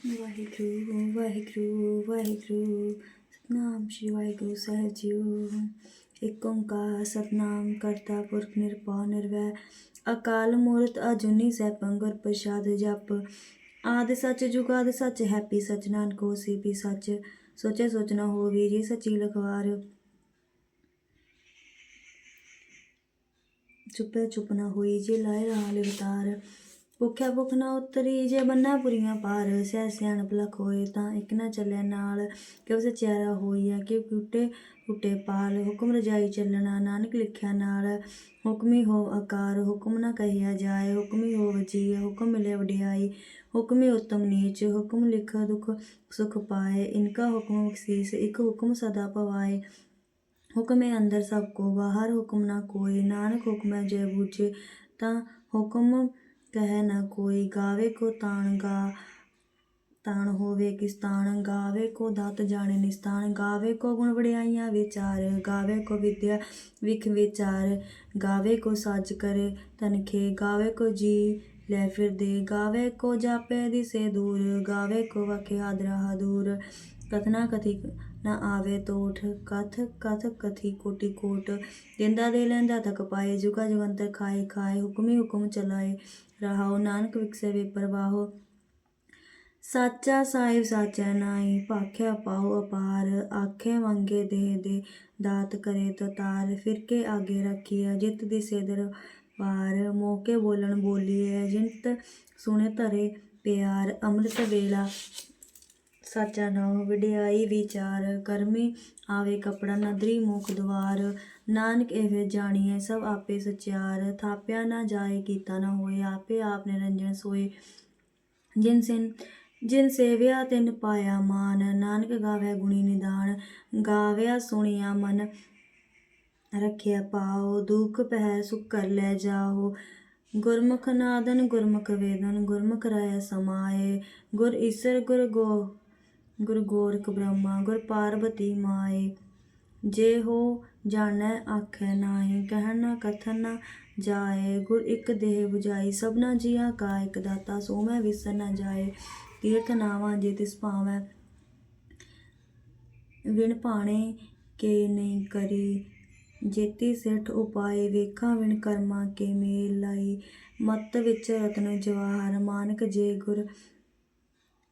ਵਾਹਿਗੁਰੂ ਵਾਹਿਗੁਰੂ ਵਾਹਿਗੁਰੂ, ਸਤਨਾਮ ਸ਼੍ਰੀ ਵਾਹਿਗੁਰੂ ਸਾਹਿਬ ਜੀਓ। ਏਕ ਓੰਕਾਰ ਸਤਨਾਮ ਕਰਤਾ ਪੁਰਖ ਨਿਰਭਉ ਨਿਰਵੈਰ ਅਕਾਲ ਮੂਰਤ ਅਜੂਨੀ ਸੈਭੰ ਗੁਰ ਪ੍ਰਸਾਦ ਜਪ। ਆਦਿ ਸੱਚ ਜੁਗਾਦ ਸੱਚ ਹੈਪੀ ਸਚ ਨਾਨਕ ਹੋਸੀ ਵੀ ਸੱਚ। ਸੋਚੇ ਸੋਚਣਾ ਹੋਵੀ ਜੀ ਸੱਚੀ ਲਖਵਾਰ। ਚੁੱਪੇ ਚੁੱਪ ਨਾ ਹੋਈ ਜੇ ਲਾਏ ਰਹਾ ਲਿਵਤਾਰ। ਭੁੱਖਿਆ ਭੁੱਖ ਨਾ ਉਤਰੀ, ਜੇ ਬੰਨਾ ਪੁਰੀਆਂ ਪਾਰ ਸਹਿ ਸਿਆਣ ਭਲਕ ਹੋਏ ਤਾਂ ਇੱਕ ਨਾ ਚੱਲੇ ਨਾਲ। ਕਿਉ ਸਚਿਆਰਾ ਹੋਈਆ ਕਿ ਟੁੱਟੇ ਟੁੱਟੇ ਪਾਲ, ਹੁਕਮ ਰਜਾਈ ਚੱਲਣਾ ਨਾਨਕ ਲਿਖਿਆ ਨਾਲ। ਹੁਕਮੀ ਹੋ ਆਕਾਰ, ਹੁਕਮ ਨਾ ਕਹਿਆ ਜਾਏ, ਹੁਕਮੀ ਹੋ ਵਜੀ ਹੁਕਮ ਮਿਲੇ ਵਡਿਆਈ। ਹੁਕਮੀ ਉਤਮ ਨੀਚ, ਹੁਕਮ ਲਿਖ ਦੁਖ ਸੁਖ ਪਾਏ। ਇਨਕਾ ਹੁਕਮ ਬਖਸ਼ੀਸ ਇੱਕ ਹੁਕਮ ਸਦਾ ਪਵਾਏ। ਹੁਕਮ ਹੈ ਅੰਦਰ ਸਭ ਕੋ, ਬਾਹਰ ਹੁਕਮ ਨਾ ਕੋਈ, ਨਾਨਕ ਹੁਕਮ ਹੈ ਜੈ ਬੂਝੇ ਤਾਂ ਹੁਕਮ ਕਹਿ ਨਾ ਕੋਈ, ਗਾਵੇ ਕੋ ਤਾਣ ਗਾ, ਤਾਣ ਹੋਵੇ ਕਿਸਤਾਨ ਗਾਵੇ ਕੋ ਦਾਤ ਜਾਣੇ ਨਿਸਤਾਨ ਗਾਵੇ ਕੋ ਗੁਣ ਵਡਿਆਈਆਂ ਵਿਚਾਰ, ਗਾਵੇ ਕੋ ਵਿਦਿਆ ਵਿਖ ਵਿਚਾਰ, ਗਾਵੇ ਕੋ ਸਾਜ ਕਰੇ ਤਨਖੇ, ਗਾਵੇ ਕੋ ਜੀ ਲੈ ਫਿਰਦੇ, ਗਾਵੇ ਕੋ ਜਾਪੇ ਦਿਸੇ ਦੂਰ, ਗਾਵੇ ਕੋ ਵਖੇ ਹਾਦਰਾ ਦੂਰ, ਕਥਨਾ ਕਥੀ ਨਾ ਆਵੇ ਤੋਠ ਕਥ ਕਥ ਕਥੀ ਕੋਟੀ ਕੋਟ। ਦਿੰਦਾ ਦੇ ਲੈਂਦਾ ਤੱਕ ਪਾਏ, ਜੁਗਾ ਜੁਗੰਤਰ ਖਾਏ ਖਾਏ, ਹੁਕਮੀ ਹੁਕਮ ਚਲਾਏ। ਰਹਾਉ ਨਾਨਕ ਵਿਕਸੇ ਵੇ ਪ੍ਰਵਾਹੋ। ਸਾਚਾ ਸਾਹਿਬ ਸਾਚਾ ਨਾਈ ਭਾਖਿਆ ਪਾਉ ਅਪਾਰ। ਆਖੇ ਮੰਗੇ ਦੇ ਦੇ, ਦਾਤ ਕਰੇ ਤਤਾਰ ਫਿਰ ਕੇ ਆਗੇ ਰੱਖੀਆ ਜਿਤ ਦੀ ਸੇਦਰ ਪਾਰ ਮੋਕੇ ਬੋਲਣ ਬੋਲੀਏ ਜਿੰਤ ਸੁਣੇ ਧਰੇ ਪਿਆਰ। ਅੰਮ੍ਰਿਤ ਵੇਲਾ ਸਾਚਾ ਨਾਮ ਵਿੜਿਆਈ ਵਿਚਾਰ ਕਰਮੀ ਆਵੇ ਕਪੜਾ ਨਦਰੀ ਮੁਖ ਦਵਾਰ। ਨਾਨਕ ਇਹ ਜਾਣੀਏ ਸਭ ਆਪੇ ਸਚਿਆਰ ਥਾਪਿਆ ਨਾ ਜਾਏ ਕੀਤਾ ਨਾ ਹੋਏ, ਆਪੇ ਆਪ ਨਿਰੰਜਨ ਸੋਏ। ਜਿਨ ਸਿਨ, ਜਿਨ ਸੇਵਿਆ ਤਿਨ ਪਾਇਆ ਮਾਨ। ਨਾਨਕ ਗਾਵੇ ਗੁਣੀ ਨਿਦਾਨ, ਗਾਵਿਆ ਸੁਣਿਆ ਮਨ। ਰੱਖਿਆ ਪਾਓ ਦੁਖ ਪਹਿ ਸੁਖ ਕਰ ਲੈ ਜਾਓ। ਗੁਰਮੁਖ ਨਾਦਨ, ਗੁਰਮੁਖ ਵੇਦਨ, ਗੁਰਮੁਖ ਰਾਇ ਸਮਾਏ। ਗੁਰ ਈਸਰ, ਗੁਰ ਗੋ ਗੁਰ ਗੋਰਖ ਬ੍ਰਹਮਾ, ਗੁਰ ਪਾਰਬਤੀ ਮਾਏ। ਜੇ ਹੋ ਜਾਣੈ ਆਖੈ ਨਾਹੀ, ਕਹਿਣ ਨਾ ਕਥਨ ਨਾ ਜਾਏ। ਗੁਰ ਇੱਕ ਦੇਹ 부ਜਾਈ ਸਭਨਾ ਜੀਆ ਕਾ ਇੱਕ ਦਾਤਾ, ਸੋ ਮੈਂ ਵਿਸਰ ਨਾ ਜਾਏ। ਤੀਰਥ ਨਾਵਾਂ ਜੇ ਤਿਸ ਭਾਵੈ, ਵਿਣ ਪਾਣੇ ਕੇ ਨਹੀਂ ਕਰੀ। ਜੇਤੀ ਸਿੱਠ ਉਪਾਏ, ਵੇਖਾਂ ਵਿਣ ਕਰਮਾ ਕੇ ਮੇਲ ਲਾਈ। ਮਤ ਵਿੱਚ ਰਤਨ ਜਵਾਹਰ, ਮਾਨਕ ਜੇ ਗੁਰ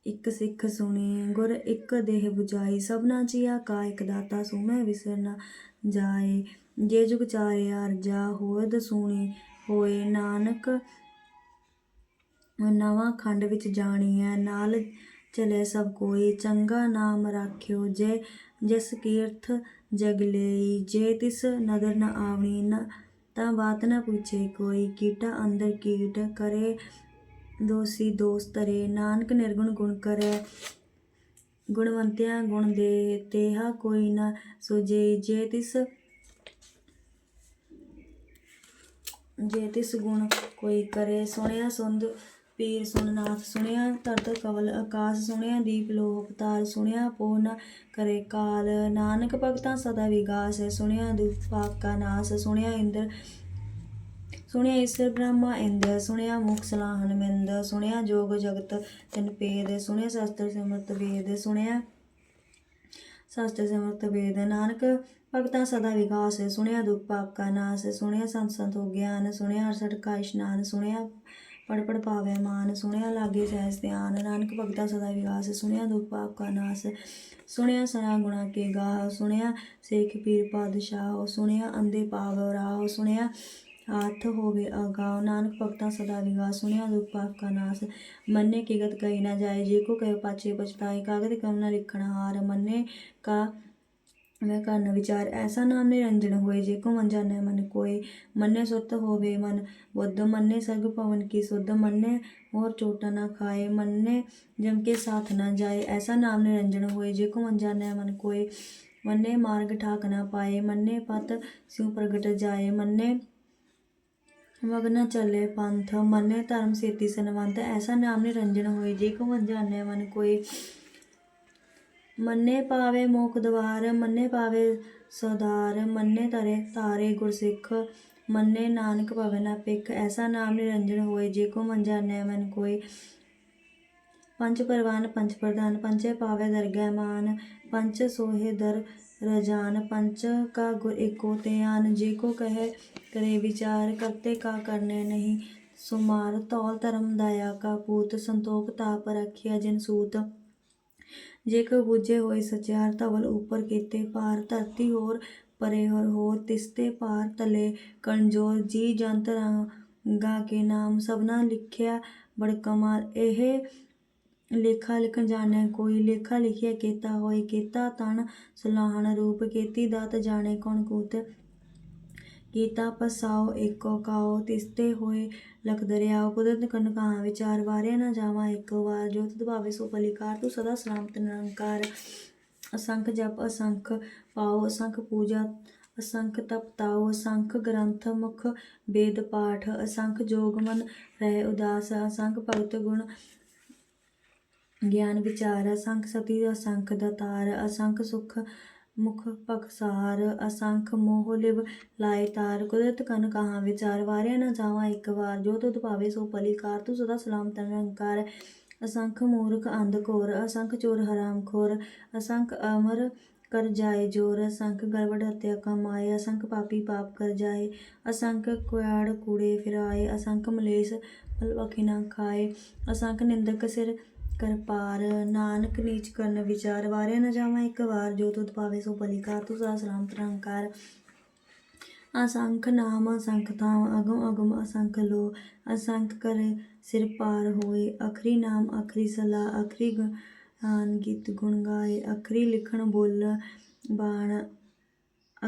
ਇਕ ਸਿੱਖ ਸੁਣੀ, ਗੁਰ ਇਕ ਦੇਹ 부ਜਾਈ ਸਭਨਾ ਜੀਆ ਕਾ ਇੱਕ ਦਾਤਾ ਸੋ ਮੈਂ ਵਿਸਰ ਨਾ ਜਾਏ। ਜੇ ਜੁਗ ਚਾਰੇ ਅਰਜਾ ਹੋਇ ਸੁਣੀ ਹੋਏ। ਨਾਨਕ ਨਵਾਂ ਖੰਡ ਵਿੱਚ ਜਾਣੀਐ, ਨਾਲ ਚਲੇ ਸਭ ਕੋਈ। ਚੰਗਾ ਨਾਮ ਰਾਖਿਓ, ਜੇ ਜਿਸ ਕੀਰਥ ਜਗ ਲਈ। ਜੇ ਤਿਸ ਨਦਰ ਨ ਆਵਣੀ, ਨਾ ਤਾਂ ਬਾਤ ਨਾ ਪੁੱਛੇ ਕੋਈ। ਕੀਟਾ ਅੰਦਰ ਕੀਟ ਕਰੇ ਦੋਸੀ ਦੋਸ ਤਰੇ ਨਾਨਕ ਨਿਰਗੁਣ ਗੁਣ ਕਰੇ। ਗੁਣਵੰਤਿਆ ਗੁਣ ਦੇ ਤੇਹਾ ਕੋਈ ਨ ਸੁਜੇ। ਜੇ ਤਿਸ ਜੇ ਤਿਸ ਗੁਣ ਕੋਈ ਕਰੇ, ਸੁਣਿਆ ਸੁੰਦ ਪੀਰ ਸੁਨਨਾਥ ਸੁਣਿਆ ਧਰਤ ਕਵਲ ਆਕਾਸ਼, ਸੁਣਿਆ ਦੀਪ ਲੋਹ ਪਤਾਲ ਸੁਣਿਆ ਪੋਹ ਨ ਕਰੇ ਕਾਲ। ਨਾਨਕ ਭਗਤਾਂ ਸਦਾ ਵਿਗਾਸ ਸੁਣਿਆ ਦੁਖ ਪਾਪ ਕਾ ਨਾਸ, ਸੁਣਿਆ ਇੰਦਰ ਸੁਣਿਆ ਈਸ਼ਰ ਬ੍ਰਹਮਾ ਇੰਦ, ਸੁਣਿਆ ਮੁਖ ਸਲਾਹਨ ਮਿੰਦ ਸੁਣਿਆ ਜੋਗ ਜਗਤ ਤਿਨ ਪੇਦ ਸੁਣਿਆ ਸ਼ਸਤਰ ਸਿਮਰਤ ਵੇਦ, ਸੁਣਿਆ ਸ਼ਸਤਰ ਸਿਮਰਤ ਵੇਦ। ਨਾਨਕ, ਭਗਤਾਂ ਸਦਾ ਵਿਕਾਸ, ਸੁਣਿਆ ਦੁਖ ਪਾਪ ਕਾ ਨਾਸ, ਸੁਣਿਆ ਸੰਤ ਸੰਤ ਹੋ ਗਿਆਨ, ਸੁਣਿਆ ਅਰਸਠ ਕਾ ਇਸ਼ਨਾਨ, ਸੁਣਿਆ ਪੜ ਪੜ ਪਾਵੇ ਮਾਨ, ਸੁਣਿਆ ਲਾਗੇ ਸਹਿਸ ਧਿਆਨ। ਨਾਨਕ, ਭਗਤਾਂ ਸਦਾ ਵਿਗਾਸ ਸੁਣਿਆ ਦੁਖ ਪਾਪ ਕਾ ਨਾਸ, ਸੁਣਿਆ ਸਨਾ ਗੁਣਾ ਕੇ ਗਾਹ ਸੁਣਿਆ ਸੇਖ ਪੀਰ ਪਾਦਸ਼ਾਹ ਸੁਣਿਆ ਅੰਦੇ ਪਾਵ ਰਾਹ, ਸੁਣਿਆ ਹੱਥ ਹੋਵੇ ਅਗਾਉ ਨਾਨਕ ਭਗਤਾਂ ਸਦਾ ਵਿਗਾਸ ਸੁਣਿਆ ਦੁਖ ਪਾਪ ਕਾ ਨਾਸ। ਮੰਨੇ ਕੀ ਗਤ ਕਹੀ ਨਾ ਜਾਏ। ਜੇ ਕੋ ਕਹੇ ਪਾਛੇ ਪਛਤਾਏ ਕਾਗਦ ਕਮ ਨਾ ਲਿਖਣ ਹਾਰ। ਮੰਨੇ ਕਾ ਮੈਂ ਕਰਨ ਵਿਚਾਰ। ਐਸਾ ਨਾਮ ਨਿਰੰਜਨ ਹੋਏ, ਜੇ ਕੋ ਮਨ ਜਾਣੈ ਮਨ ਕੋਏ। ਮੰਨੇ ਸੁਰਤ ਹੋਵੇ ਮਨ, ਬੁੱਧ ਮੰਨੇ ਸਰਗ ਪਵਨ ਕੀ ਸੁਧ। ਮੰਨੇ ਹੋਰ ਚੋਟਾ ਨਾ ਖਾਏ, ਮੰਨੇ ਜਮ ਕੇ ਸਾਥ ਨਾ ਜਾਏ। ਐਸਾ ਨਾਮ ਨਿਰੰਜਨ ਹੋਏ, ਜੇ ਕੋ ਮਨ ਜਾਣੈ ਮਨ ਕੋਏ। ਮੰਨੇ ਮਾਰਗ ਠਾਕ ਨਾ ਪਾਏ, ਮੰਨੇ ਪਤ ਸਿਉ ਪ੍ਰਗਟ ਜਾਏ। ਮੰਨੇ ਮਗਨਾ ਚੱਲੇ ਪੰਥ, ਮੰਨੇ ਧਰਮ, ਸੇਤੀ ਸਨਵੰਤ, ਐਸਾ ਨਾਮ ਨਿਰੰਜਨ ਹੋਏ। ਜੇ ਕੋ ਮਨ ਜਾਣੈ ਮਨ ਕੋਏ ਮੰਨੇ ਪਾਵੇ ਮੋਖ ਦਵਾਰ, ਮੰਨੇ ਪਾਵੇ ਸਦਾਰ, ਮੰਨੇ ਤਰੇ ਤਾਰੇ ਗੁਰਸਿੱਖ, ਮੰਨੇ ਨਾਨਕ ਭਵਨ ਪਿਖ ਐਸਾ ਨਾਮ ਨਿਰੰਜਨ ਹੋਏ, ਜੇ ਕੋ ਮਨ ਜਾਣੈ ਮਨ ਕੋਈ। ਪੰਜ ਪਰਵਾਨ, ਪੰਜ ਪ੍ਰਧਾਨ ਪੰਚੇ ਪਾਵੇ ਦਰਗਹਿ ਮਾਨ ਪੰਚ ਸੋਹੇ ਦਰ ਰਜਾਨ ਪੰਚ का गुर एको त्यान जे को कहे करे विचार करते का करने नहीं सुमार तौल धर्म दया का पूत संतोख ताप रखिया जिन सूत ਜੇ ਕੋ ਬੁਝੇ ਹੋਏ ਸਚਿਆਰ ਧਵਲ ਉੱਪਰ ਕੀਤੇ ਪਾਰ ਧਰਤੀ ਹੋਰ ਪਰੇ ਹੋਰ ਹੋਰ ਤਿਸਤੇ ਪਾਰ ਤਲੇ ਕਣਜੋਰ ਜੀ ਜੰਤ ਗਾ ਕੇ ਨਾਮ ਸਭਨਾ ਲਿਖਿਆ ਬੜ ਕਮਾਲ ਇਹ ਲੇਖਾ ਲਿਖਣ ਜਾਣੈ ਕੋਈ, ਲੇਖਾ ਲਿਖਿਆ ਕੀਤਾ ਹੋਏ ਕੀਤਾ ਤਨ, ਸੁਲਾਹਣ ਰੂਪ ਕੀਤੀ ਦਾਤ ਜਾਣੇ ਕੌਣ ਕੂਤ। ਕੀਤਾ ਪਸਾਓ ਏਕੋ ਕਾਓ ਤਿਸਤੇ ਹੋਏ ਲਖ ਦਰਿਆਓ ਕੁਦਰਤ ਕਨ ਕਹਾ ਵਿਚਾਰ, ਵਾਰਿਆ ਨਾ ਜਾਵਾ ਇੱਕ ਵਾਰ, ਜੋ ਤੁਧ ਸੋ ਭਲੀਕਾਰ ਤੂੰ ਸਦਾ ਸਲਾਮਤ ਨਿਰੰਕਾਰ। ਅਸੰਖ ਜਪ, ਅਸੰਖ ਪਾਓ ਅਸੰਖ ਪੂਜਾ, ਅਸੰਖ ਤਪਤਾਓ ਅਸੰਖ ਗ੍ਰੰਥ ਮੁਖ, ਵੇਦ ਪਾਠ, ਅਸੰਖ ਜੋਗ ਮਨ, ਰਹਿ ਉਦਾਸ, ਅਸੰਖ ਭਗਤ ਗੁਣ ਗਿਆਨ ਵਿਚਾਰ, ਅਸੰਖ ਸਤੀ, ਅਸੰਖ ਦਤਾਰ ਅਸੰਖ ਸੁਖ ਮੁਖ ਪਖਸਾਰ ਅਸੰਖ ਮੋਹ ਲਿਵ ਲਾਏ ਤਾਰ। ਕੁਦਰਤ ਕਨ ਕਹਾ ਵਿਚਾਰ, ਵਾਰਿਆ ਨਾ ਜਾਵਾ ਇੱਕ ਵਾਰ। ਜੋ ਤੁਧ ਭਾਵੇ ਸੋ ਪਲਿਕਾਰ ਤੂੰ ਸਦਾ ਸਲਾਮਤ ਨਿਰੰਕਾਰ। ਅਸੰਖ ਮੂਰਖ ਅੰਧ ਘੋਰ, ਅਸੰਖ ਚੋਰ ਹਰਾਮ ਖੋਰ। ਅਸੰਖ ਅਮਰ ਕਰ ਜਾਏ ਜੋਰ, ਅਸੰਖ ਗਰਵੜ ਹਤਿਆ ਕਮਾਏ ਅਸੰਖ ਪਾਪੀ ਪਾਪ ਕਰ ਜਾਏ, ਅਸੰਖ ਕੁਆੜ ਕੂੜੇ ਫਿਰਾਏ। ਅਸੰਖ ਮਲੇਸ਼ ਮਲਵਖੀ ਨਾ ਖਾਏ। ਅਸੰਖ ਨਿੰਦਕ ਸਿਰ ਕਰ ਪਾਰ, ਨਾਨਕ ਨੀਚ ਕਰਨ ਵਿਚਾਰ, ਵਾਰਿਆ ਨਾ ਜਾਵਾਂ ਇੱਕ ਵਾਰ, ਜੋ ਤੁਧ ਪਾਵੇ ਸੋ ਪਲਿਕਾਰ ਤੂੰ ਸਦਾ ਸਲਾਮਤ ਨਿਰੰਕਾਰ ਅਸੰਖ ਨਾਮ, ਅਸੰਖ ਥਾਮ ਅਗਮ ਅਗਮ ਅਸੰਖ ਲੋ, ਅਸੰਖ ਕਰ ਸਿਰ ਪਾਰ ਹੋਏ, ਅਖਰੀ ਨਾਮ, ਅਖਰੀ ਸਲਾ, ਅਖਰੀ ਗਾਨ ਗੀਤ ਗੁਣ ਗਾਏ, ਅਖਰੀ ਲਿਖਣ ਬੋਲ ਬਾਣ,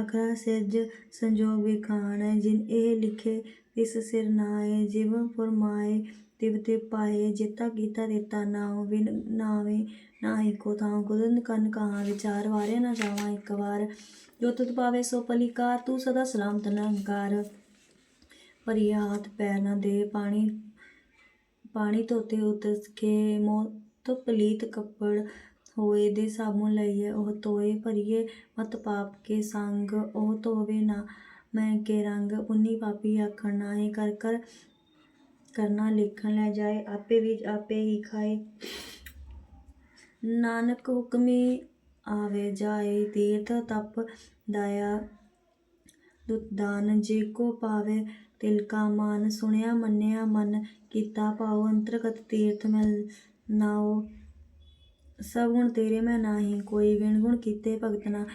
ਅਖਰਾ ਸਿਰਜ ਸੰਜੋਗ ਵਿਖਾਣ, ਜਿਨ ਇਹ ਲਿਖੇ ਤਿਸ ਸਿਰ ਨਾਏ, ਜਿਵ ਫਰਮਾਏ ਤਿਵ ਤੇ ਪਾਏ, ਜੇਤਾ ਕੀਤਾ ਦੇਤਾ ਨਾਉ ਕੋ ਥਾਉ ਗੁਰਨ ਕਨ ਕਹਾ, ਵਿਚਾਰ ਵਾਰੇ ਨਾ ਜਾਵਾਂ ਇੱਕ ਵਾਰ। ਜੋ ਤੁਧ ਪਾਵੇ ਸੋ ਪਲਿਕਾਰ, ਤੂੰ ਸਦਾ ਸਲਾਮਤ ਨਿਰੰਕਾਰ। ਪਰਿ ਹਾਥ ਪੈਰ ਨਾ ਦੇ, ਪਾਣੀ ਪਾਣੀ ਧੋਤੇ ਉਤਸ ਕੇ ਮੋਹ ਤੋਂ ਪਲੀਤ ਕੱਪੜ ਹੋਏ ਦੇ ਸਾਬੁਨ ਲਈਏ, ਉਹ ਤੋਏ ਭਰੀਏ ਮਤ ਪਾਪ ਕੇ ਸੰਗ, ਉਹ ਧੋਵੇ ਨਾ ਮੈਂ ਕੇ ਰੰਗ ਪੁੰਨੀ ਪਾਪੀ ਆਖਣ, ਨਾਹੀ ਕਰ ਕਰ ਕਰਨਾ, ਲੇਖਣ ਲੈ ਜਾਏ, ਆਪੇ ਵੀ ਆਪੇ ਹੀ ਖਾਏ। ਨਾਨਕ ਹੁਕਮੀ ਆਵੇ ਜਾਏ, ਤੀਰਥ ਤਪ ਦਇਆ ਦੁੱਤ ਜੇ ਕੋ ਪਾਵੇ। ਤਿਲ ਕਾ ਮਾਨ ਸੁਣਿਆ, ਮੰਨਿਆ, ਮਨ ਕੀਤਾ ਭਾਉ। ਅੰਤਰਗਤ ਤੀਰਥ ਮਿਲ ਨਾਉ। ਸਭ ਗੁਣ ਤੇਰੇ ਮੈਂ ਨਾਹੀ। ਕੋਈ ਵਿਣ ਗੁਣ ਕੀਤੇ ਭਗਤ ਨਾ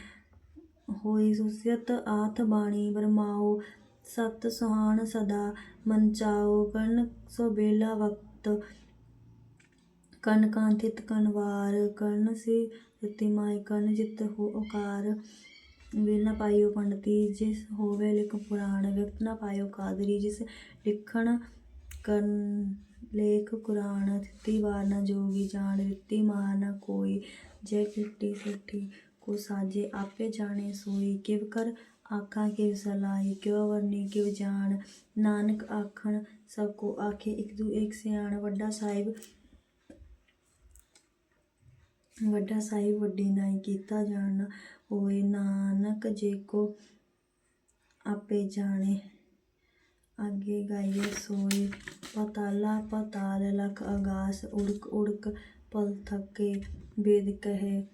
ਹੋਈ। ਸੁਸਿਤ ਆਥ ਬਾਣੀ ਬਰਮਾਓ ਸਤ ਸੁਹਾਣ ਸਦਾ, ਮਨ ਚਾਓ ਕਰਨ ਸੋ ਬੇਲਾ ਵਕਤ। ਕਨ ਕਾਂਥਿਤ ਕਨਵਾਰ ਕਰਨ ਸੀ ਰਤੀ ਮਾਇ ਕਰਨ ਜਿਤ ਹੋ ਓਕਾਰ ਵਿਲ ਨਾ ਪਾਇਓ ਪੰਡਤੀ, ਜਿਸ ਹੋਵੇ ਲਿਖ ਪੁਰਾਣ। ਵਿਅਕਤ ਨਾ ਪਾਇਓ ਕਾਦਰੀ, ਜਿਸ ਲਿਖਣ ਕਰਨ ਲੇਖ ਕੁਰਾਨ। ਦਿੱਤੀ ਵਾਰ ਨਾ ਜੋਗੀ ਜਾਣ ਦਿੱਤੀ ਮਾਰ ਨਾ ਕੋਈ। ਜੈ ਕਿੱਟੀ ਸਿੱਠੀ ਕੋ ਸਾਜੇ, ਆਪੇ ਜਾਣੇ ਸੋਈ। ਕਿਵ ਕਰ ਆਖਾਂ ਕਿਵ ਸਲਾਹੀ ਕਿਉ ਵਰਨੀ ਕਿਵ ਜਾਣ ਨਾਨਕ ਆਖਣ, ਸਭ ਕੋ ਆਖੇ, ਇੱਕ ਦੂ, ਇੱਕ ਸਿਆਣ, ਵੱਡਾ ਸਾਹਿਬ। ਵੱਡਾ ਸਾਹਿਬ ਵੱਡੀ ਨਾਈ ਕੀਤਾ ਜਾਣ। ਹੋਏ ਨਾਨਕ ਜੇ ਕੋ ਆਪੇ ਜਾਣੇ। ਅੱਗੇ ਗਾਈਏ ਸੋਏ, ਪਤਾਲਾ ਪਤਾਲ, ਲਖ ਆਗਾਸ ਉੜਕ ਉੜਕ ਪਲ ਥਕੇ ਵੇਦ ਕਹੇ।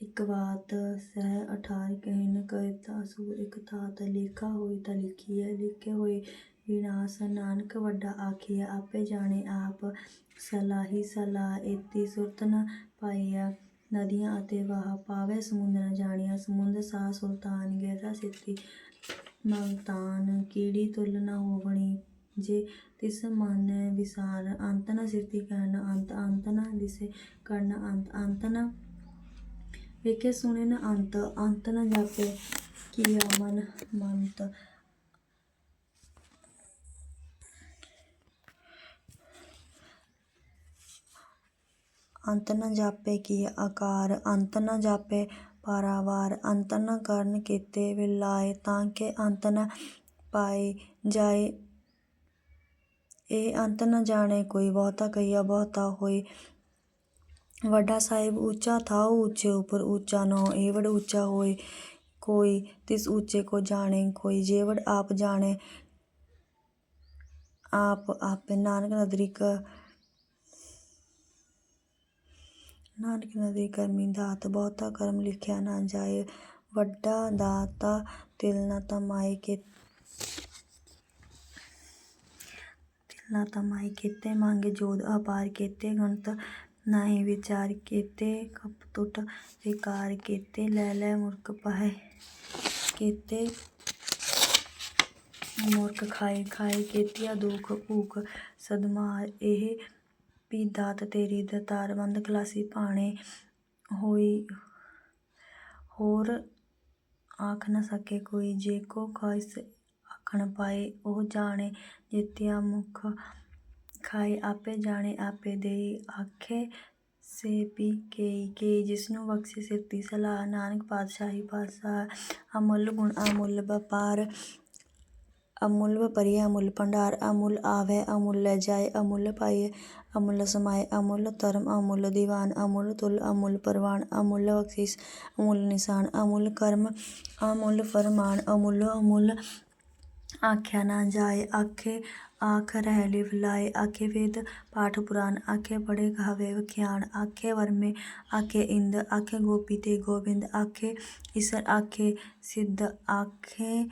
ਇਕ ਬਾਤ ਸਹਿ ਅਠਾਰ ਕਹਿਨ ਕਹਿਤਾ ਸੂਰ ਇਕ ਥਾਤ ਲੇਖਾ ਹੋਈ ਤਾਂ ਲਿਖੀਐ ਲਿਖੇ ਹੋਏ ਵਿਨਾਸ਼ ਨਾਨਕ ਵੱਡਾ ਆਖੀਐ ਆਪੇ ਜਾਣੇ ਆਪ ਸਲਾਹੀ ਸਲਾਹ ਏਤੀ ਸੁਰਤ ਨ ਪਾਈਆ ਨਦੀਆਂ ਅਤੇ ਵਾਹ, ਪਾਵੇ ਸਮੁੰਦ ਨ ਜਾਣਿਆ ਸਮੁੰਦ ਸਾ ਸੁਲਤਾਨ, ਗਹਿਰਾ ਸਿੱਤੀ ਮਲਤਾਨ, ਕੀੜੀ ਤੁਲ ਨ ਹੋਵਣੀ, ਜੇ ਤਿਸ ਮਨ ਵਿਸਾਰ, ਅੰਤ ਨ ਸਿਰਤੀ ਕਰਨ, ਅੰਤ ਅੰਤ ਨ ਦਿਸੇ ਕਰਨ, ਅੰਤ ਅੰਤ ਨ ਵੇਖੇ ਸੁਣੇ ਨ ਅੰਤ ਅੰਤ ਨ ਜਾਪੇ, ਕੀਆ ਮਨ, ਮੰਤ। ਅੰਤ ਨ ਜਾਪੇ ਕੀ ਆਕਾਰ, ਅੰਤ ਨਾ ਜਾਪੇ ਪਾਰਾਵਾਰ, ਅੰਤ ਨਾ ਕਰਨ ਕੀਤੇ ਵਿਲਾਏ, ਤਾਂ ਕਿ ਅੰਤ ਨਾ ਪਾਏ ਜਾਏ। ਇਹ ਅੰਤ ਨਾ ਜਾਣੇ ਕੋਈ ਬਹੁਤਾ ਕਹੀਆ ਬਹੁਤਾ ਹੋਏ ਵੱਡਾ ਸਾਹਿਬ ਉੱਚਾ ਥਾਉ ਉੱਚੇ ਉੱਪਰ ਉੱਚਾ ਨੋ, ਏਵੜ ਉੱਚਾ ਹੋਏ ਕੋਈ, ਤਿਸ ਉੱਚੇ ਕੋ ਜਾਣੇ ਕੋਈ, ਜੇਵੜ ਆਪ ਜਾਣੇ ਆਪ ਆਪੇ। ਨਾਨਕ ਨਦਰੀ ਕ, ਨਾਨਕ ਨਦਰੀ ਕਰਮੀ ਦਾਤ, ਬਹੁਤਾ ਕਰਮ ਲਿਖਿਆ ਨਾ ਜਾਏ, ਵੱਡਾ ਦਾਤਾ ਤਿਲ ਨਾ ਤਮਾਏ ਕੇ, ਤਿਲ ਨਾ ਤਮਾਏ ਕੀਤੇ ਮੰਗੇ ਜੋਦ ਅਪਾਰ ਕੀਤੇ ਗਣਤ ਨਾਹੀ ਵਿਚਾਰ ਕੀਤੇ ਕਪ ਟੁੱਟ ਵਿਕਾਰ ਕੀਤੇ, ਲੈ ਲੈ ਮੁਰਖ ਪਾਏ ਕੀਤੇ। ਮੂਰਖ ਖਾਏ ਦੁਖ ਭੂਖ ਸਦਮਾਰ, ਇਹ ਵੀ ਦਾਤ ਤੇਰੀ ਦਤਾਰ, ਬੰਦ ਖਲਾਸੀ ਭਾਣੇ ਹੋਈ, ਹੋਰ ਆਖ ਨ ਸਕੇ ਕੋਈ, ਜੇ ਕੋ ਖਾਇਸ ਆਖਣ ਪਾਏ, ਉਹ ਜਾਣੇ ਜਿਤਿਆ ਮੁਖ ਖਾਏ ਆਪੇ ਜਾਣੇ, ਆਪੇ ਦੇਈ ਆਖੇ। ਸੇ ਪੀ ਕੇਈ ਕੇਈ ਜਿਸਨੂੰ ਬਖਸ਼ੇ ਸਿਰਤੀ ਸਲਾਹ। ਨਾਨਕ ਪਾਤਸ਼ਾਹੀ ਪਾਤਸ਼ਾਹ, ਅਮੁੱਲ ਗੁਣ, ਅਮੁੱਲ ਵਪਾਰ। ਅਮੁੱਲ ਵਪਰਿਆ ਅਮੁੱਲ ਭੰਡਾਰ। ਅਮੁੱਲ ਆਵੈ, ਅਮੁੱਲ ਲੈ ਜਾਏ, ਅਮੁੱਲ ਪਾਏ। ਅਮੁੱਲ ਸਮਾਏ, ਅਮੁੱਲ ਧਰਮ, ਅਮੁੱਲ ਦੀਵਾਨ। ਅਮੁੱਲ ਤੁਲ, ਅਮੁੱਲ ਪਰਵਾਨ। ਅਮੁੱਲ ਬਖਸ਼ਿਸ਼, ਅਮੁੱਲ ਨਿਸ਼ਾਨ। ਅਮੁੱਲ ਕਰਮ, ਅਮੁੱਲ ਫਰਮਾਨ। ਅਮੁੱਲ ਅਮੁੱਲ ਆਖਿਆ ਨਾ ਜਾਏ ਆਖੇ ਆਖ ਰਹਿ ਲਿਵ ਲਾਏ ਆਖੇ ਵੇਦ ਪਾਠ ਪੁਰਾਨ ਆਖੇ ਪੜੇ ਗਾਵੇ ਵਿਖਿਆਨ ਆਖੇ ਵਰਮੇ ਆਖੇ ਇੰਦ ਆਖੇ ਗੋਪੀ ਤੇ ਗੋਬਿੰਦ ਆਖੇ ਈਸਰ ਆਖੇ ਸਿੱਧ ਆਖੇ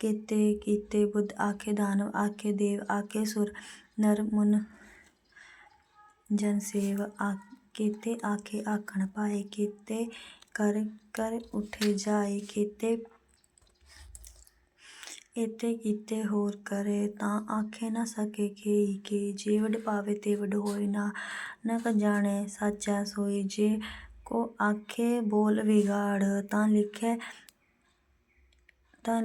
ਕੀਤੇ ਕੀਤੇ ਬੁੱਧ ਆਖੇ ਦਾਨਵ ਆਖੇ ਦੇਵ ਆਖੇ ਸੁਰ ਨਰ ਮੁਨ ਜਨ ਸੇਵ ਆ ਕੀਤੇ ਆਖੇ ਆਖਣ ਪਾਏ ਕੀਤੇ ਕਰ ਕਰ ਉਠੇ ਜਾਏ ਕੀਤੇ ਇਤੇ ਕੀਤੇ ਹੋਰ ਕਰੇ ਤਾਂ ਆਖੇ ਨਾ ਸਕੇ ਕੇਈ ਕੇ ਜੇ ਵਡ ਪਾਵੇ ਤੇ ਵਡ ਹੋਏ ਨਾ ਨਕ ਜਾਣੇ ਸਾਚਾ ਸੋਈ। ਜੇ ਕੋ ਆਖੇ ਬੋਲ ਵਿਗਾੜ ਤਾਂ ਲਿਖੇ, ਤਾਂ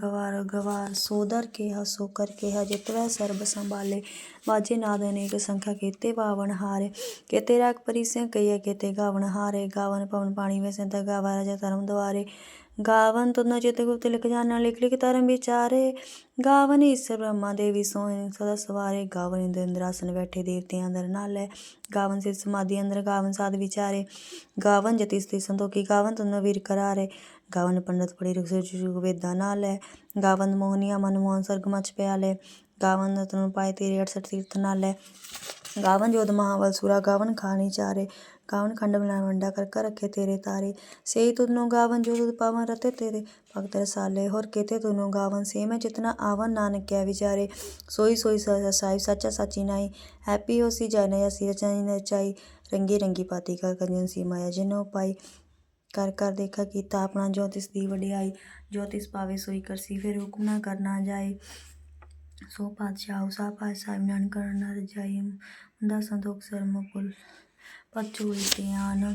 ਗਵਾਰ ਗਵਾਰ ਸੋ ਦਰ ਕਿਹਾ ਸੋ ਕਰ ਕਿਹਾ ਜਿਤਵੈ ਸਰਬ ਸੰਭਾਲੇ। ਬਾਜੇ ਨਾਦ ਅਨੇਕ ਸੰਖਿਆ ਕੀਤੇ ਪਾਵਨ ਹਾਰੇ, ਕੀਤੇ ਰਾਖ ਪਰੀ ਸੇ ਕਈਆ ਗਾਵਨ ਹਾਰੇ। ਗਾਵਨ ਪਵਨ ਪਾਣੀ ਵਿੱਚ ਸੰਤ ਗਾਵਾ ਰਾਜਾ ਧਰਮ ਦੁਆਰੇ। ਗਾਵਨ ਤੁਨ ਚਿਤ ਗੁਪਤ ਲਿਖ ਜਾਣਾ ਲਿਖ ਲਿਖ ਧਰਮ ਵਿਚਾਰੇ। ਗਾਵਨ ਈਸ਼ਰ ਬ੍ਰਹਮਾ ਦੇਵੀ ਸੋਹਿ ਸਦਾ ਸਵਾਰੇ ਗਾਵਨ ਇੰਦਰਾਸਨ ਬੈਠੇ ਦੇਵਤਿਆਂ ਅੰਦਰ ਨਾਲੇ। ਗਾਵਨ ਸਿਰ ਸਮਾਧੀ ਅੰਦਰ ਗਾਵਨ ਸਾਧ ਵਿਚਾਰੇ। ਗਾਵਨ ਜਤੀ ਸਤੀ ਸੰਤੋਖੀ, ਗਾਵਨ ਤੁਨ ਵੀਰ ਕਰਾਰੇ। ਗਾਵਨ ਪੰਡਤ ਪੜੀ ਰੁਖ ਜੁਗ ਵੇਦਾਂ ਨਾਲੇ। ਗਾਵਨ ਮੋਹਨੀਆ ਮਨ ਮੋਹਨ ਸਰਗ ਮਚ ਪਿਆਲੇ। ਗਾਵਨ ਰਤਨ ਪਾਏ ਤੇਰੇ 68 ਤੀਰਥ ਨਾਲੇ। ਗਾਵਨ ਜੋਧ ਮਹਾਵਲ ਸੂਰਾ, ਗਾਵਨ ਖਾਣੀ ਚਾਰੇ। ਗਾਵਨ ਖੰਡ ਬਲਾ ਵੰਡਾ ਕਰ ਕਰ ਰਖੇ ਤੇਰੇ ਤਾਰੇ। ਸੇਈ ਤੁਧਨੋ ਗਾਵਨ, ਜੋ ਤੁਧ ਪਾਵਨ ਰਤੇ ਤੇਰੇ। ਭਗਤ ਰਸਾਲੇ, ਹੋਰ ਕੇਤੇ ਤੁਨੋ ਗਾਵਨ। ਸੇ ਮੈਂ ਜਿਤਨਾ ਆਵਨ ਨਾਨਕ ਕਹਿ ਵਿਚਾਰੇ। ਸੋਈ ਸੋਈ ਸਾਹਿਬ ਸੱਚਾ ਸਾਚੀ ਨਾਈ। ਹੈਪੀ ਹੋਸੀ ਜਾਣੇ ਅਸੀ ਰਚਾਈ, ਨਚਾਈ। ਰੰਗੀ ਰੰਗੀ ਪਾਤੀ ਕਰ, ਕੰਜਨ ਸੀ ਮਾਇਆ, ਜਿਨੋ ਪਾਈ। ਕਰ ਕਰ ਦੇਖਾ ਕੀਤਾ ਆਪਣਾ ਜੋਤਿਸ਼ ਦੀ ਵਡਿਆਈ। ਜੋਤਿਸ ਪਾਵੇ ਸੋਈ ਕਰਸੀ, ਫਿਰ ਹੁਕਮ ਨਾ ਕਰਨਾ ਜਾਏ। ਸੋ ਪਾਤਸ਼ਾਹ ਸਾ ਪਾਤਸ਼ਾਹ ਨਾਨ ਕਰਨਾ ਰਜਾਈ ਹੁੰਦਾ ਸੰਤੋਖ, ਸਰਮ ਪੁਲ ਪਚੂਲ ਧਿਆਨ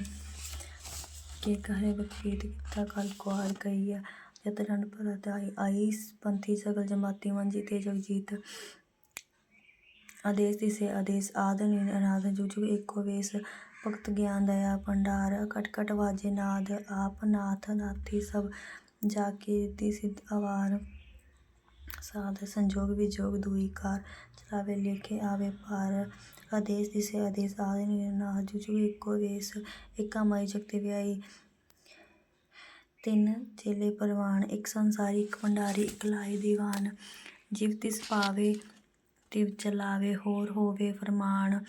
ਕੇ ਕਹੇ ਬਖੀਤ ਕੀਤਾ ਕਲ ਕੋ ਹਰ ਕਈਆ ਜਤ ਰਣ ਭਰਤ ਆਈ ਆਈ ਪੰਥੀ ਸਗਲ ਜਮਾਤੀ ਮੰਜੀ ਤੇ ਜਗਜੀਤ। ਆਦੇਸ ਦਿਸੇ ਆਦੇਸ, ਆਦ ਨੀਨ ਅਨਾਦ ਜੁਜੁ ਏਕੋ ਵੇਸ। ਭਗਤ ਗਿਆਨ, ਦਇਆ, ਭੰਡਾਰ ਕਟ ਕਟ ਵਾਜੇ ਨਾਦ, ਆਪ ਨਾਥ, ਨਾਥੀ ਸਭ ਜਾ ਕੇ ਰਿੱਧੀ ਸਿੱਧ ਅਵਾਰ ਸਾਧ ਸੰਜੋਗ, ਵਿਜੋਗ, ਦੁਈ ਕਾਰ, ਚਲਾਵੇ ਲੇਖੇ ਆਵੇ ਪਾਰ ਆਦੇਸ ਦਿਸੇ ਆਦੇਸ ਆਦ ਨੀਨ ਅਨਾਦ ਵੇਸ ਤਿੰਨ ਚੇਲੇ ਪਰਵਾਨ, ਇੱਕ ਸੰਸਾਰੀ, ਇੱਕ ਭੰਡਾਰੀ, ਇੱਕ ਲਾਈ ਦੀਵਾਨ। ਜਿਵ ਤਿਸ ਪਾਵੇ, ਤਿਵ ਚਲਾਵੇ, ਹੋਰ ਹੋਵੇ ਫਰਮਾਨ।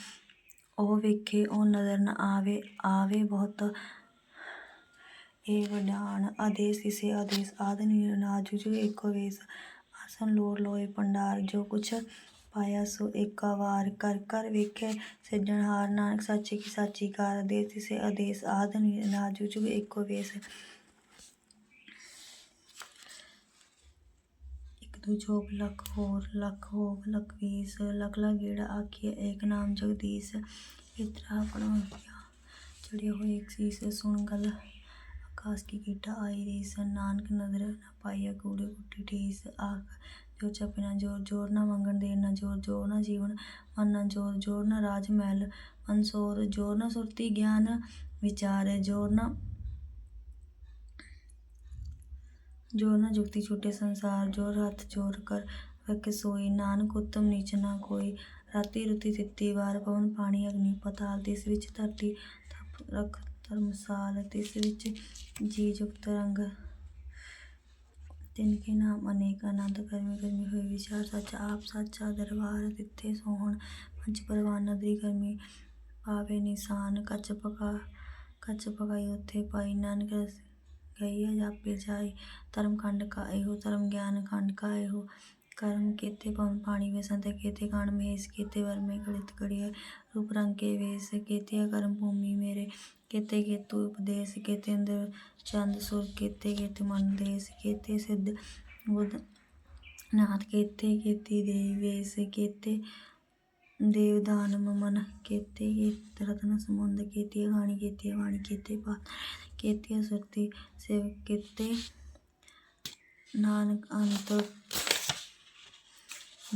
ਉਹ ਵੇਖੇ, ਉਹ ਨਜ਼ਰ ਨ ਆਵੇ ਆਵੇ ਬਹੁਤ। ਇਹ ਵਡਾਨ ਆਦੇਸ ਇਸੇ ਆਦੇਸ ਆਦਿ ਨੀਰ ਨਾ ਜੁਜੁ ਵੇਸ ਆਸਨ ਲੋੜ ਲੋਏ ਭੰਡਾਰ, ਜੋ ਕੁਛ ਪਾਇਆ ਸੋ ਏਕਾ ਵਾਰ ਕਰ ਕਰ ਵੇਖੇ ਸਿਰਜਣਹਾਰ ਨਾਨਕ ਸਾਚੇ ਕੀ ਸਾਚੀ ਕਾਰ ਆਦੇਸ ਦਿਸੇ ਆਦੇਸ ਆਦ ਨਾ ਜੁਜੁ ਏਕੋ ਵੇਸ। ਇੱਕ ਦੂ ਜੋਬ ਲਖ ਹੋਰ, ਲਖ ਹੋਵ ਲਖ ਵੀਸ, ਲਖ ਲਖ ਗੇੜਾ ਆਖੀਏ ਏਕ ਨਾਮ ਜਗਦੀਸ਼। ਇਤਰਾ ਪੜੋ ਚੜਿਆ ਹੋਏ ਇੱਕ ਸੀਸ, ਸੁਣ ਗਲ ਆਕਾਸ਼ ਕੀ ਕੀਟਾ ਆਈ ਰੀਸ। ਨਾਨਕ ਨਦਰ ਨ ਪਾਈਆ ਕੂੜੇ ਕੁੱਟੀ ਠੀਸ ਆਖ ਜੋ ਚਪੇ ਨਾ ਜੋਰ ਜੋਰ ਨਾ ਮੰਗਣ ਦੇਰ ਨਾ ਜੋਰ ਜੋਰ ਨਾ ਜੀਵਨ ਮਨ ਨਾ ਜੋਰ ਜੋਰ ਨਾ ਰਾਜ ਮਹਿਲ ਮਨਸੋਰ ਜੋਰ ਨਾ ਸੁਰਤੀ ਗਿਆਨ ਵਿਚਾਰ, ਜੋਰ ਨਾ ਜੋਰ ਨਾ ਜੁਗਤੀ ਛੂਟੇ ਸੰਸਾਰ, ਜੋਰ ਹੱਥ ਜੋਰ ਕਰ ਵੇਖੇ ਸੋਈ, ਨਾਨਕ ਉਤਮ ਨੀਚ ਨਾ ਕੋਈ। ਰਾਤੀ ਰੁਤੀ ਤਿੱਤੀ ਵਾਰ ਪਵਨ ਪਾਣੀ ਅਗਨੀ ਪਤਾਲ, ਤਿਸ ਵਿੱਚ ਧਰਤੀ ਤਪ ਰਖ ਧਰਮਸਾਲ, ਤਿਸ ਵਿੱਚ ਜੀ ਜੁਗਤ ਰੰਗ ਤਿਨ ਨਾਮ ਅਨੇਕ ਅਨੰਤ ਕਰਮੀ ਕਰਮੀ ਹੋਏ ਵਿਚਾਰ ਸੱਚ, ਆਪ ਸੱਚਾ ਦਰਬਾਰ ਤਿੱਥੇ ਸੋਹਣ, ਪੰਜ ਪਰਵਾਨ ਨਦਰੀ ਕਰਮੀ ਪਾਵੇ ਨਿਸ਼ਾਨ, ਕੱਚ ਪਕਾ, ਕੱਚ ਪਕਾਈ ਉੱਥੇ ਪਾਈ, ਨਾਨਕ ਗਈ ਹੈ ਜਾਪੇ ਜਾਈ, ਧਰਮ ਖੰਡ ਕਾ ਇਹੋ, ਧਰਮ ਗਿਆਨ ਖੰਡ ਕਾ ਇਹੋ। ਕਰਮ ਕੀਤੇ ਪਵਨ ਪਾਣੀ ਵੇ ਸੰਤ ਕੀਤੇ ਕਾਣ ਮਹੇਸ਼ ਕੀਤੇ, ਵਰਮੇ ਗੜਿਤ ਗੜਿਆ ਰੂਪ ਰੰਗ ਕੇ ਵੇਸ ਕੀਤੇ ਕਰਮ ਭੂਮੀ ਮੇਰੇ ਕੀਤੇ, ਕੀਤੂ ਉਪਦੇਸ਼ ਕੀਤੇ ਇੰਦਰ ਚੰਦ ਸੁਰ ਕੀਤੇ ਕੀਤੇ ਮਨ ਦੇਸ ਕੀਤੇ, ਸਿੱਧ ਬੁੱਧ ਨਾਥ ਕੀਤੇ, ਕੀਤੀ ਦੇਵੀ ਵੇਸ ਕੀਤੇ, ਦੇਵ ਦਾਨਮ ਮਨ ਰਤਨ ਸਮੁੰਦ ਕੇਤੀ ਗਾਣੀ ਕੀਤੀ ਬਾਣੀ ਕੀਤੇ ਬਾਤ ਕੀਤੀ ਸੁਰਤੀ ਸੇਵ ਕੀਤੇ, ਨਾਨਕ ਅੰਤ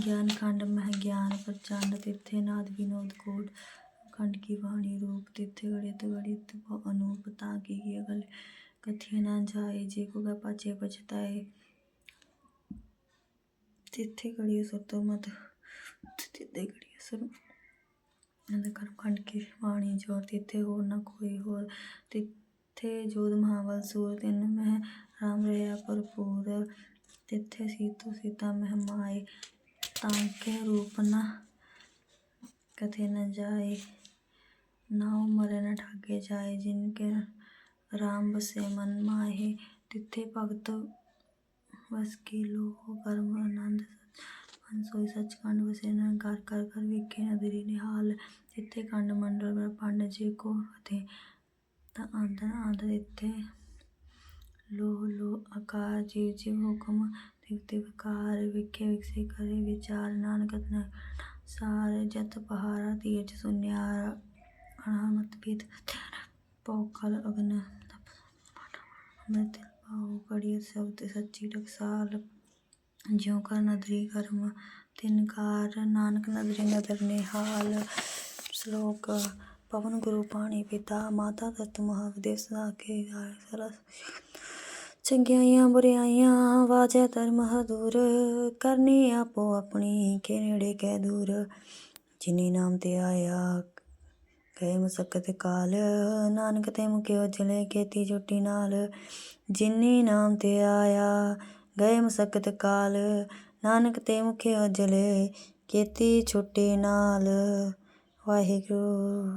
ਗਿਆਨ ਖੰਡ ਮਹਿ ਗਿਆਨ ਪ੍ਰਚੰਡ, ਤਿੱਥੇ ਨਾਦ ਵਿਨੋਦ, ਕੋਟ ਖੰਡ ਕੀ ਬਾਣੀ ਰੂਪ, ਤਿੱਥੇ ਗੜਿਤ ਗੜਿਤ ਬਹੁ ਅਨੂਪ, ਤਾਂ ਕੀ ਕੀ ਅਗਲ ਕਥੀ ਨਾ ਜਾਏ, ਜੇ ਕੋ ਗਾ ਪਾਛੇ ਪਛਤਾਏ। ਤਿੱਥੇ ਗੜੀਏ ਸੁਰਤੋ ਮਤ, ਤਿੱਥੇ ਗੜੀਏ ਸੁਰ ਅੰਦ ਕਰਮ ਖੰਡ ਕੀ ਬਾਣੀ ਜੋਰ, ਤਿੱਥੇ ਹੋਰ ਨਾ ਕੋਈ ਹੋਰ। ਤਿੱਥੇ ਜੋਧ ਮਹਾਬਲ ਸੂਰ, ਤਿੰਨ ਮਹਿ ਰਾਮ ਰਹਾ ਭਰਪੂਰ। ਤਿੱਥੇ ਸੀਤੋ ਸੀਤਾ ਮਹਿ ਮਾਏ ਤਾਂਕੇ ਰੂਪ ਨ ਕਥੇ ਨ ਜਾਏ ਨਾਉ ਮਰੇ ਨ ਠਾਗੇ ਜਾਏ ਜਿਨ ਕੇ ਰਾਮ ਬਸੇ ਮਨ ਮਾਹੇ ਤਿੱਥੇ ਭਗਤ ਵਸ ਲੋਹ ਕਰਮ ਆਨੰਦ ਮਨ ਸੋਈ ਸੱਚਖੰਡ ਵਸੇ ਨਿਰੰਕਾਰ ਕਰ ਕਰ ਵੇਖੇ ਨਦਰੀ ਨਿਹਾਲ ਤਿੱਥੇ ਖੰਡ ਮੰਡਲ ਬ੍ਰਹਮੰਡ ਜੇ ਕੋ ਅਤੇ ਤਾਂ ਆਂਦਰ ਆਂਦਰ ਇੱਥੇ ਲੋਹ ਲੋਹ ਆਕਾਰ ਜੀਵ ਜੀਵ ਹੁਕਮ ਤਿਵ ਤਿਵ ਵਿਖੇ, ਵਿਕਸੇ ਕਰੇ, ਵਿਚਾਰ ਨਾਨਕ ਤਨ ਸਾਰ ਜਤ ਪਹਾਰਾ ਤੀਰਜ ਸੁਨਿਆਰ ਅਨਾਮਤ ਪੀਤ ਪੋਕਲ ਅਗਨ ਅੰਮ੍ਰਿਤ ਪਾਉ ਕੜੀ ਸ਼ਬਦ ਸੱਚੀ ਟਕਸਾਲ। ਜਿਉ ਕਰ ਨਦਰੀ ਕਰਮ, ਤਿਨ ਕਾਰ ਨਾਨਕ ਨਦਰੀ ਨਦਰ ਨਿਹਾਲ। ਸ਼ਲੋਕ, ਪਵਨ ਗੁਰੂ ਪਾਣੀ ਪਿਤਾ, ਮਾਤਾ ਤਤ ਮਹਾਦੇਵ ਸਦਾ ਕੇ ਸਰਸ ਚੰਗਿਆਈਆਂ ਬੁਰਿਆਈਆਂ ਵਾਜੈ ਧਰਮ ਹਦੂਰ, ਕਰਨੀ ਆਪੋ ਆਪਣੀ ਕੇ ਕਹਿ ਦੂਰ। ਜਿਨੀ ਨਾਮ ਤੇ ਆਇਆ, ਗਏ ਮੁਸਕਤ ਕਾਲ। ਨਾਨਕ ਤੇ ਮੁਕੇ ਉਜਲੇ ਕੀਤੀ ਚੁੱਟੀ ਨਾਲ। ਜਿਨੀ ਨਾਮ ਤੇ ਆਇਆ, ਗਏ ਮੁਸਕਤ ਕਾਲ। ਨਾਨਕ ਤੇ ਮੁਕੇ ਉਜਲੇ ਕੀਤੀ ਛੁੱਟੀ ਨਾਲ। ਵਾਹਿਗੁਰੂ।